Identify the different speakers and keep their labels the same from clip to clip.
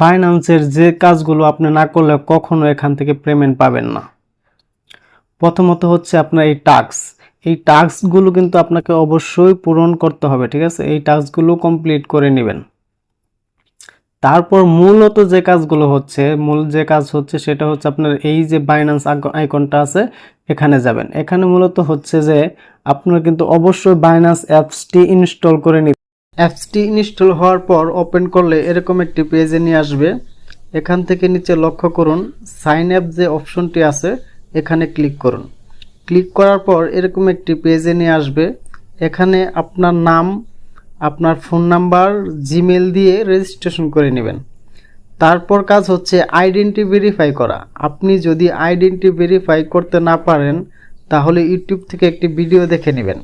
Speaker 1: বাইন্যান্সের যে কাজগুলো আপনি না করলে কখনো এখান থেকে পেমেন্ট পাবেন না। প্রথমত হচ্ছে আপনার এই টাস্ক এই টাস্কগুলো কিন্তু আপনাকে অবশ্যই পূরণ করতে হবে, ঠিক আছে? এই টাস্কগুলো কমপ্লিট করে নেবেন। তারপর মূলত যে কাজগুলো হচ্ছে, মূল যে কাজ হচ্ছে সেটা হচ্ছে আপনার এই যে বাইন্যান্স আইকনটা আছে, এখানে যাবেন। এখানে মূলত হচ্ছে যে আপনার কিন্তু অবশ্যই বাইন্যান্স অ্যাপসটি ইনস্টল করে নিতে অ্যাপসটি ইনস্টল হওয়ার পর ওপেন করলে এরকম একটি পেজে নিয়ে আসবে। এখান থেকে নিচে লক্ষ্য করুন সাইন আপ যে অপশনটি আছে, এখানে ক্লিক করুন। ক্লিক করার পর এরকম একটি পেজে নিয়ে আসবে। এখানে আপনার নাম, আপনার ফোন নাম্বার জিমেল দিয়ে রেজিস্ট্রেশন করে নেবেন। তারপর কাজ হচ্ছে আইডেন্টি ভেরিফাই করা। আপনি যদি আইডেন্টি ভেরিফাই করতে না পারেন, তাহলে ইউটিউব থেকে একটি ভিডিও দেখে নেবেন।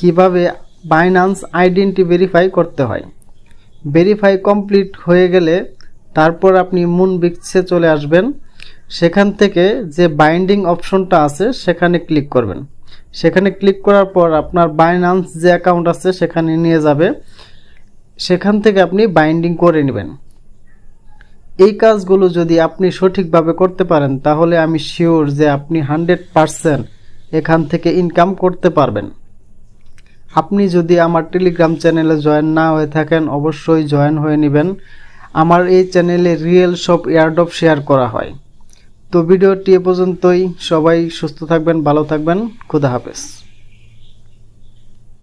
Speaker 1: কীভাবে বাইনান্স আইডেন্টি ভেরিফাই করতে হয়। ভেরিফাই কমপ্লিট হয়ে গেলে তারপর আপনি মুন বিক্সে চলে আসবেন। সেখান থেকে যে বাইন্ডিং অপশনটা আছে, সেখানে ক্লিক করবেন। সেখানে ক্লিক করার পর আপনার বাইনান্স যে অ্যাকাউন্ট আছে, সেখানে নিয়ে যাবে। সেখান থেকে আপনি বাইন্ডিং করে নেবেন। এই কাজগুলো যদি আপনি সঠিকভাবে করতে পারেন, তাহলে আমি শিওর যে আপনি হান্ড্রেড পারসেন্ট এখান থেকে ইনকাম করতে পারবেন। আপনি যদি আমার টেলিগ্রাম চ্যানেলে জয়েন না হয়ে থাকেন, অবশ্যই জয়েন হয়ে নেবেন। আমার এই চ্যানেলে রিয়েল সব এয়ারডপ শেয়ার করা হয়। তো ভিডিওটি এ পর্যন্তই। সবাই সুস্থ থাকবেন, ভালো থাকবেন। খুদা হাফেজ।